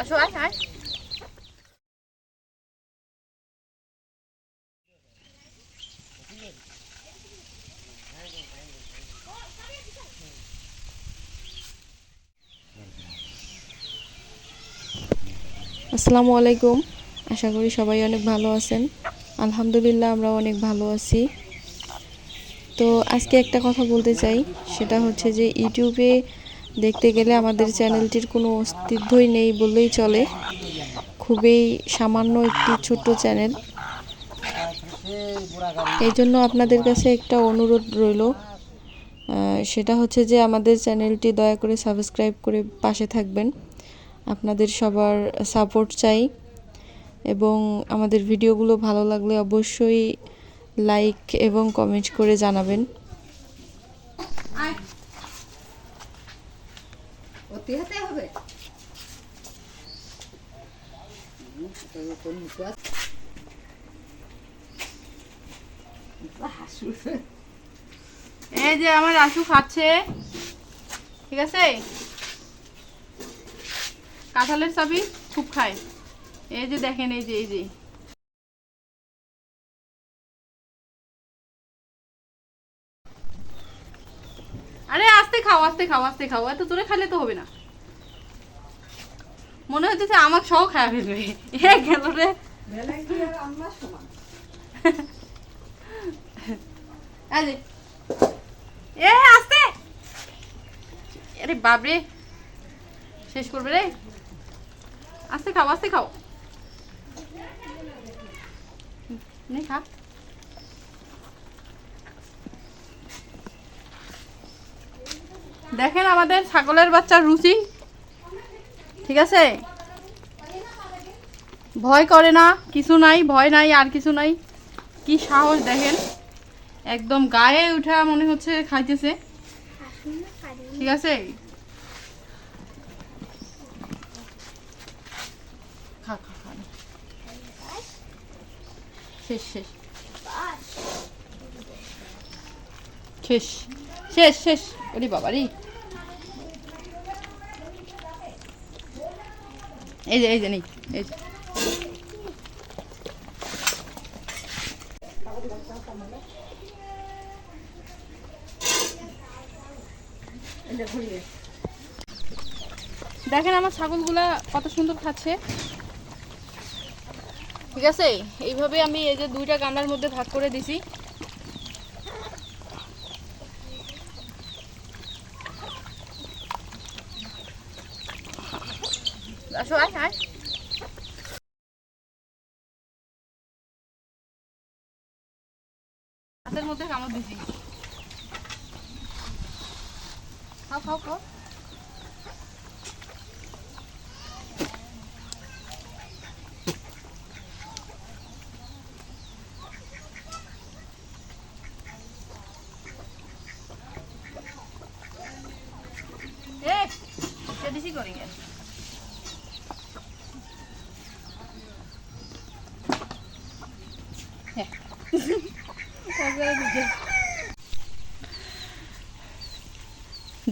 আসসালামু আলাইকুম। আশা করি সবাই অনেক ভালো আছেন। আলহামদুলিল্লাহ আমরা অনেক ভালো আছি। তো আজকে একটা কথা বলতে চাই, সেটা হচ্ছে যে ইউটিউবে দেখতে গেলে আমাদের চ্যানেলটির কোনো অস্তিত্বই নেই বললেই চলে। খুবই সামান্য একটি ছোট্ট চ্যানেল। এই জন্য আপনাদের কাছে একটা অনুরোধ রইল সেটা হচ্ছে যে আমাদের চ্যানেলটি দয়া করে সাবস্ক্রাইব করে পাশে থাকবেন। আপনাদের সবার সাপোর্ট চাই এবং আমাদের ভিডিওগুলো ভালো লাগলে অবশ্যই লাইক এবং কমেন্ট করে জানাবেন। হাতে হবে। এই যে আমার আশু খাচ্ছে। ঠিক আছে? কাঁঠালের চাবি খুব খায়। এই যে দেখেন, এই যে এই যে। আরে আস্তে খাও আস্তে খাও আস্তে খাও। এত জোরে খাইলে তো হবে না। মনে হচ্ছে যে আমার সহ খাওয়া ফেলবে। এ গেল রে। এ, আস্তে। আরে বাবরে শেষ করবে রে। আস্তে খাও আস্তে খাও। নে, খা। দেখেন আমাদের ছাগলের বাচ্চার রুচি? ঠিক আছে? ভয় করে না, কিছু নাই, ভয় নাই, আর কিছু নাই। কি সাহস দেখেন? একদম গায়ে উঠা মনে হচ্ছে খাইতেছে। ঠিক আছে? শেষ শেষ। শেষ শেষ শেষ। ওরে বাবা রে এই যে এই যে, নেই, এই যে। দেখেন আমার ছাগলগুলা কত সুন্দর খাচ্ছে। ঠিক আছে? এইভাবে আমি এই যে দুইটা গামলার মধ্যে ভাগ করে দিছি। আসো আয় আয় হাতের মধ্যে কামড় দিছি খাও খাও খাও এ দিছি করি গেল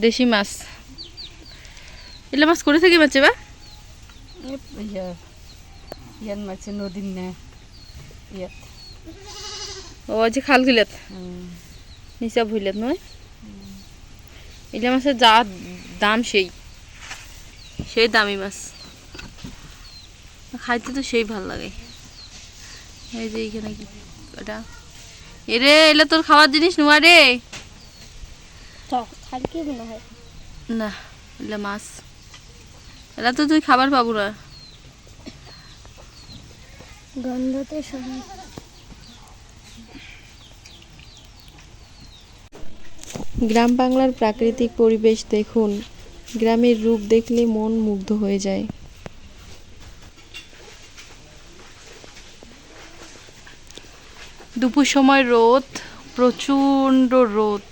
দেশি মাছ। এলে মাছ করে থাকি বাচ্চা বা? ইয়া ইয়ান মাছে নদীর নে ইয়াত। ও যে খাল গিলাত? নিচা ভুইলাত নয়? ইলা মাছের যা দাম সেই। সেই দামি মাছ। খাইতে তো সেই ভালো লাগে। এই যে এইখানে কি ওটা এরে এলে তোর খাওয়ার জিনিস নোয়া রে। না এলা মাছ। এলা তো তুই খাবার পাবো না। গন্ধতে সবাই গ্রাম বাংলার প্রাকৃতিক পরিবেশ দেখুন। গ্রামের রূপ দেখলে মন মুগ্ধ হয়ে যায়। দুপুর সময় রোদ, প্রচণ্ড রোদ।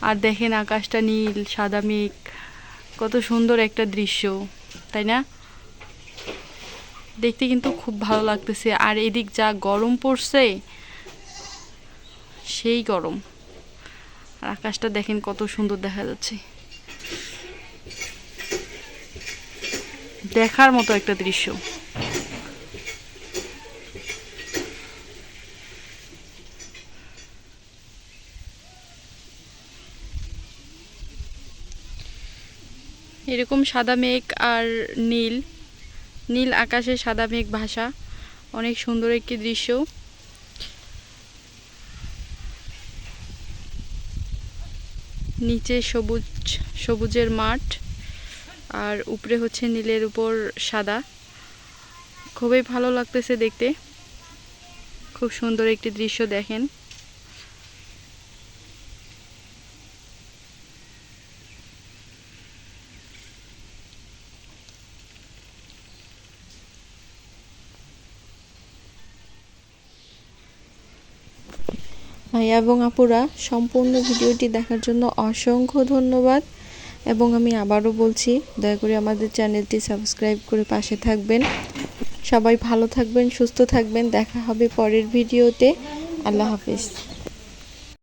আর দেখেন আকাশটা নীল, সাদা মেঘ। কত সুন্দর একটা দৃশ্য, তাই না? দেখতে কিন্তু খুব ভালো লাগতেছে। আর এদিক যা গরম পড়ছে, সেই গরম। আর আকাশটা দেখেন কত সুন্দর দেখা যাচ্ছে। দেখার মতো একটা দৃশ্য। এরকম সাদা মেঘ আর নীল। নীল আকাশে সাদা মেঘ ভাসা। অনেক সুন্দর একটি দৃশ্য। নিচে সবুজ, সবুজের মাঠ আর উপরে হচ্ছে নীলের উপর সাদা। খুবই ভালো লাগতেছে দেখতে। খুব সুন্দর একটি দৃশ্য দেখেন। ভাইয়া এবং আপুরা, সম্পূর্ণ ভিডিওটি দেখার জন্য অসংখ্য ধন্যবাদ। এবং আমি আবারও বলছি, দয়া করে আমাদের চ্যানেলটি সাবস্ক্রাইব করে পাশে থাকবেন। সবাই ভালো থাকবেন, সুস্থ থাকবেন। দেখা হবে পরের ভিডিওতে। আল্লাহ হাফিজ।